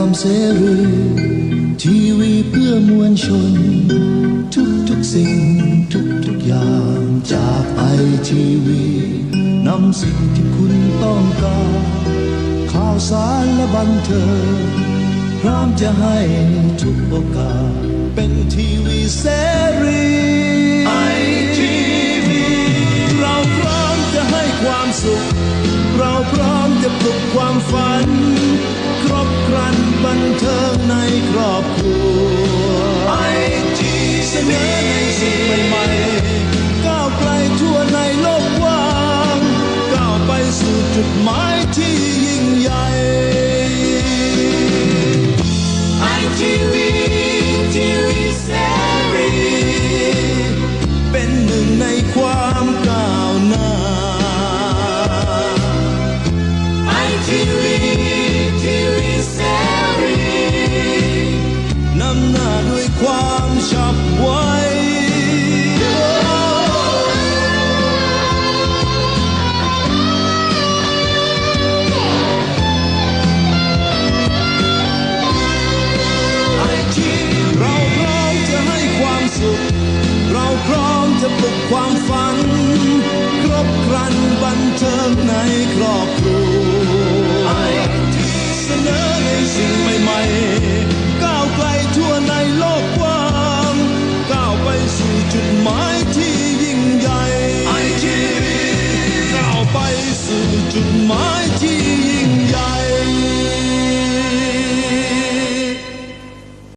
ความเสรีทีวีเพื่อมวลชน ทุกทุกๆสิ่งทุกทุกๆอย่างจากไอทีวีนำสิ่งที่คุณต้องการข่าวสารและบันเทิงพร้อมจะให้ทุกโอกาส เป็นทีวีเสรีไอทีวีเราพร้อมจะให้ความสุข เราพร้อมจะปลุกความฝันครบครัน บันเทิงในครอบครัวไอทีเสนอในสิ่งใหม่ๆก้าวไกลทั่วในโลกกว้างก้าวไปสู่จุดหมายที่ รอบครัวเสนอในสิ่งใหม่ๆก้าวไกลทั่วในโลกกว้างก้าวไปสู่จุดหมายที่ยิ่งใหญ่ก้าวไปสู่จุดหมายที่